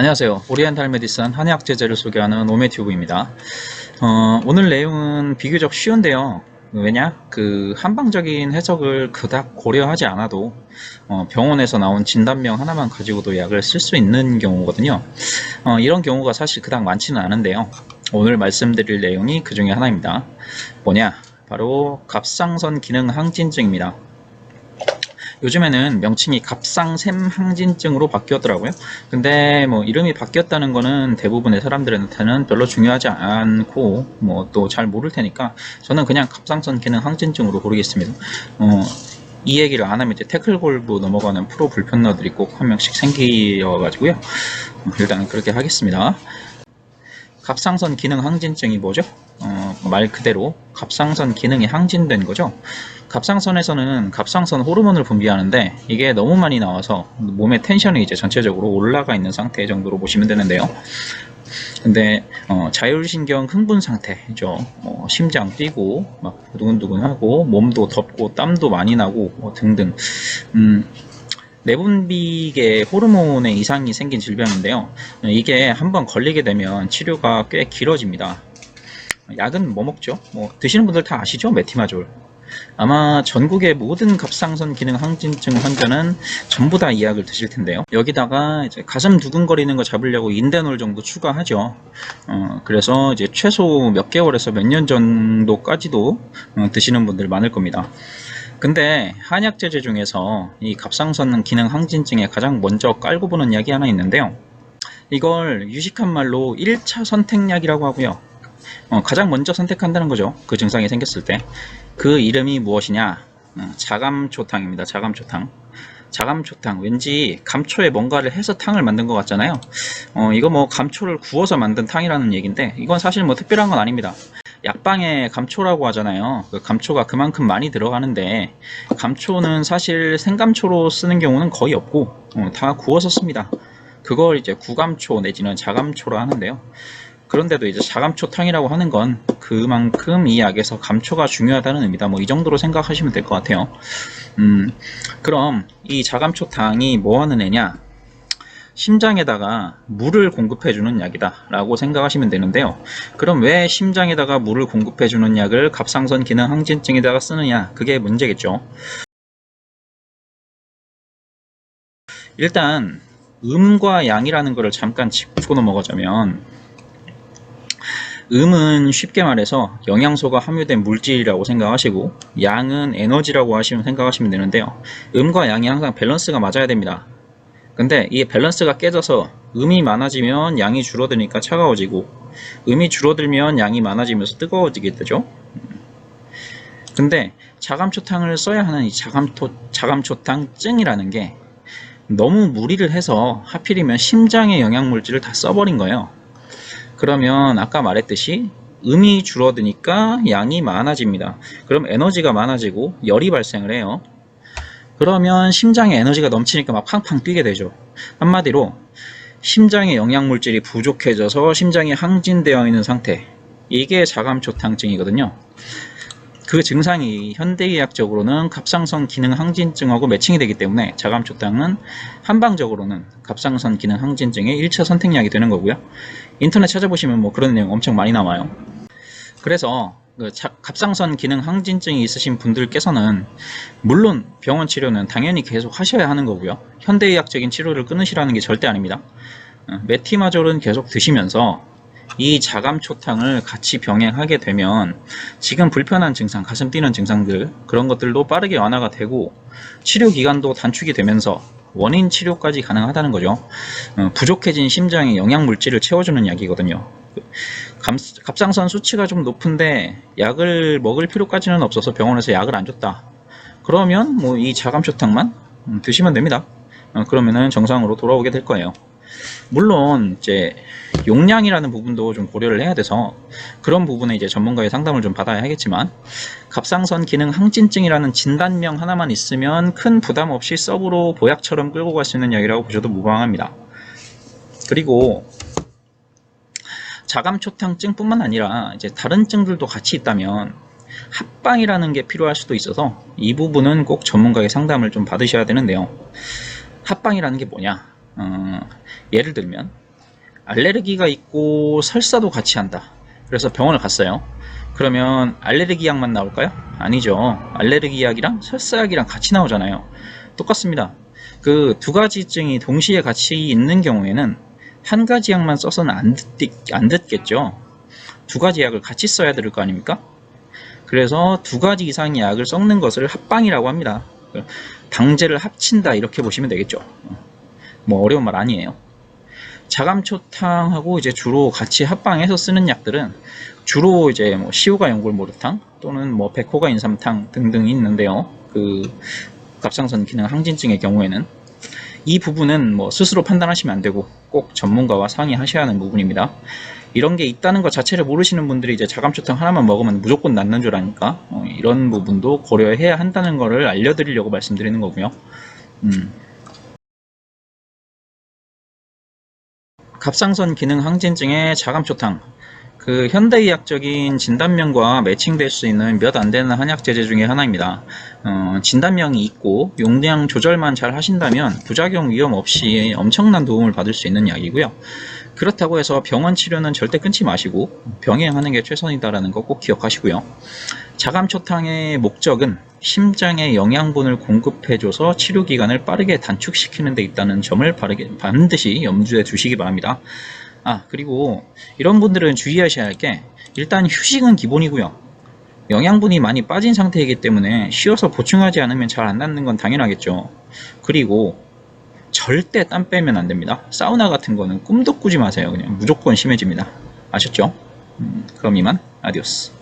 안녕하세요. 오리엔탈 메디슨 한의학 제제를 소개하는 오메튜브입니다. 어, 오늘 내용은 비교적 쉬운데요. 왜냐? 그 한방적인 해석을 그닥 고려하지 않아도 어, 병원에서 나온 진단명 하나만 가지고도 약을 쓸 수 있는 경우거든요. 어, 이런 경우가 사실 그닥 많지는 않은데요. 오늘 말씀드릴 내용이 그 중에 하나입니다. 뭐냐? 바로 갑상선 기능 항진증입니다. 요즘에는 명칭이 갑상샘항진증으로 바뀌었더라고요. 근데 뭐 이름이 바뀌었다는 거는 대부분의 사람들한테는 별로 중요하지 않고 뭐 또 잘 모를 테니까 저는 그냥 갑상선 기능 항진증으로 부르겠습니다. 어, 이 얘기를 안 하면 이제 태클 골부 넘어가는 프로 불편러들이 꼭 한 명씩 생기어가지고요. 어, 일단 그렇게 하겠습니다. 갑상선 기능 항진증이 뭐죠? 어, 말 그대로 갑상선 기능이 항진된 거죠. 갑상선에서는 갑상선 호르몬을 분비하는데 이게 너무 많이 나와서 몸의 텐션이 이제 전체적으로 올라가 있는 상태 정도로 보시면 되는데요. 근데 어, 자율신경 흥분 상태죠. 어, 심장 뛰고 막 두근두근하고 몸도 덥고 땀도 많이 나고 뭐 등등. 음, 내분비계 호르몬에 이상이 생긴 질병인데요. 이게 한번 걸리게 되면 치료가 꽤 길어집니다. 약은 뭐 먹죠? 뭐 드시는 분들 다 아시죠? 메티마졸. 아마 전국의 모든 갑상선 기능 항진증 환자는 전부 다 이 약을 드실 텐데요. 여기다가 이제 가슴 두근거리는 거 잡으려고 인데놀 정도 추가하죠. 어, 그래서 이제 최소 몇 개월에서 몇 년 정도까지도 어, 드시는 분들 많을 겁니다. 근데 한약 제제 중에서 이 갑상선 기능 항진증에 가장 먼저 깔고 보는 약이 하나 있는데요. 이걸 유식한 말로 1차 선택약이라고 하고요. 어, 가장 먼저 선택한다는 거죠. 그 증상이 생겼을 때. 그 이름이 무엇이냐? 어, 자감초탕입니다. 자감초탕. 자감초탕. 왠지 감초에 뭔가를 해서 탕을 만든 것 같잖아요. 어, 이거 뭐 감초를 구워서 만든 탕이라는 얘기인데, 이건 사실 뭐 특별한 건 아닙니다. 약방에 감초라고 하잖아요. 그 감초가 그만큼 많이 들어가는데, 감초는 사실 생감초로 쓰는 경우는 거의 없고, 어, 다 구워서 씁니다. 그걸 이제 구감초 내지는 자감초로 하는데요. 그런데도 이제 자감초탕이라고 하는 건 그만큼 이 약에서 감초가 중요하다는 의미다. 뭐 이 정도로 생각하시면 될 것 같아요. 음, 그럼 이 자감초탕이 뭐 하는 애냐? 심장에다가 물을 공급해주는 약이다 라고 생각하시면 되는데요. 그럼 왜 심장에다가 물을 공급해주는 약을 갑상선 기능 항진증에다가 쓰느냐? 그게 문제겠죠. 일단 음과 양이라는 것을 잠깐 짚고 넘어가자면 음은 쉽게 말해서 영양소가 함유된 물질이라고 생각하시고 양은 에너지라고 하시면 생각하시면 되는데요. 음과 양이 항상 밸런스가 맞아야 됩니다. 근데 이 밸런스가 깨져서 음이 많아지면 양이 줄어드니까 차가워지고 음이 줄어들면 양이 많아지면서 뜨거워지게 되죠. 근데 자감초탕을 써야 하는 이 자감토, 자감초탕증이라는 게 너무 무리를 해서 하필이면 심장의 영양물질을 다 써버린 거예요. 그러면 아까 말했듯이 음이 줄어드니까 양이 많아집니다. 그럼 에너지가 많아지고 열이 발생을 해요. 그러면 심장에 에너지가 넘치니까 막 팡팡 뛰게 되죠. 한마디로 심장의 영양물질이 부족해져서 심장이 항진되어 있는 상태. 이게 자감초탕증이거든요. 그 증상이 현대의학적으로는 갑상선 기능 항진증하고 매칭이 되기 때문에 자감초탕은 한방적으로는 갑상선 기능 항진증의 1차 선택약이 되는 거고요. 인터넷 찾아보시면 뭐 그런 내용 엄청 많이 나와요. 그래서 그 자- 갑상선 기능 항진증이 있으신 분들께서는 물론 병원 치료는 당연히 계속 하셔야 하는 거고요. 현대의학적인 치료를 끊으시라는 게 절대 아닙니다. 어, 메티마졸은 계속 드시면서 이 자감초탕을 같이 병행하게 되면 지금 불편한 증상, 가슴 뛰는 증상들 그런 것들도 빠르게 완화가 되고 치료 기간도 단축이 되면서 원인 치료까지 가능하다는 거죠. 어, 부족해진 심장에 영양 물질을 채워주는 약이거든요. 감- 갑상선 수치가 좀 높은데 약을 먹을 필요까지는 없어서 병원에서 약을 안 줬다. 그러면 뭐 이 자감초탕만 음, 드시면 됩니다. 어, 그러면은 정상으로 돌아오게 될 거예요. 물론 이제 용량이라는 부분도 좀 고려를 해야 돼서 그런 부분에 이제 전문가의 상담을 좀 받아야 하겠지만 갑상선 기능 항진증이라는 진단명 하나만 있으면 큰 부담 없이 서브로 보약처럼 끌고 갈 수 있는 약이라고 보셔도 무방합니다. 그리고 자감초탕증뿐만 아니라 이제 다른 증들도 같이 있다면 합방이라는 게 필요할 수도 있어서 이 부분은 꼭 전문가의 상담을 좀 받으셔야 되는데요. 합방이라는 게 뭐냐? 어, 예를 들면 알레르기가 있고 설사도 같이 한다. 그래서 병원을 갔어요. 그러면 알레르기 약만 나올까요? 아니죠. 알레르기 약이랑 설사 약이랑 같이 나오잖아요. 똑같습니다. 그 두 가지 증이 동시에 같이 있는 경우에는 한 가지 약만 써서는 안, 듣, 안 듣겠죠. 두 가지 약을 같이 써야 될 거 아닙니까? 그래서 두 가지 이상의 약을 섞는 것을 합방이라고 합니다. 당제를 합친다 이렇게 보시면 되겠죠. 뭐 어려운 말 아니에요. 자감초탕하고 이제 주로 같이 합방해서 쓰는 약들은 주로 이제 뭐 시오가 연골 모르탕 또는 뭐 백호가 인삼탕 등등이 있는데요. 그 갑상선 기능 항진증의 경우에는 이 부분은 뭐 스스로 판단하시면 안 되고 꼭 전문가와 상의하셔야 하는 부분입니다. 이런 게 있다는 것 자체를 모르시는 분들이 이제 자감초탕 하나만 먹으면 무조건 낫는 줄 아니까 어, 이런 부분도 고려해야 한다는 거를 알려드리려고 말씀드리는 거고요. 음. 갑상선 기능 항진증의 자감초탕 그 현대의학적인 진단명과 매칭될 수 있는 몇 안 되는 한약 제제 중에 하나입니다. 어, 진단명이 있고 용량 조절만 잘 하신다면 부작용 위험 없이 엄청난 도움을 받을 수 있는 약이고요. 그렇다고 해서 병원 치료는 절대 끊지 마시고 병행하는 게 최선이다라는 거 꼭 기억하시고요. 자감초탕의 목적은 심장에 영양분을 공급해줘서 치료 기간을 빠르게 단축시키는 데 있다는 점을 바르게, 반드시 염두에 두시기 바랍니다. 아, 그리고 이런 분들은 주의하셔야 할 게 일단 휴식은 기본이고요. 영양분이 많이 빠진 상태이기 때문에 쉬어서 보충하지 않으면 잘 안 낫는 건 당연하겠죠. 그리고 절대 땀 빼면 안 됩니다. 사우나 같은 거는 꿈도 꾸지 마세요. 그냥 무조건 심해집니다. 아셨죠? 음, 그럼 이만 아디오스.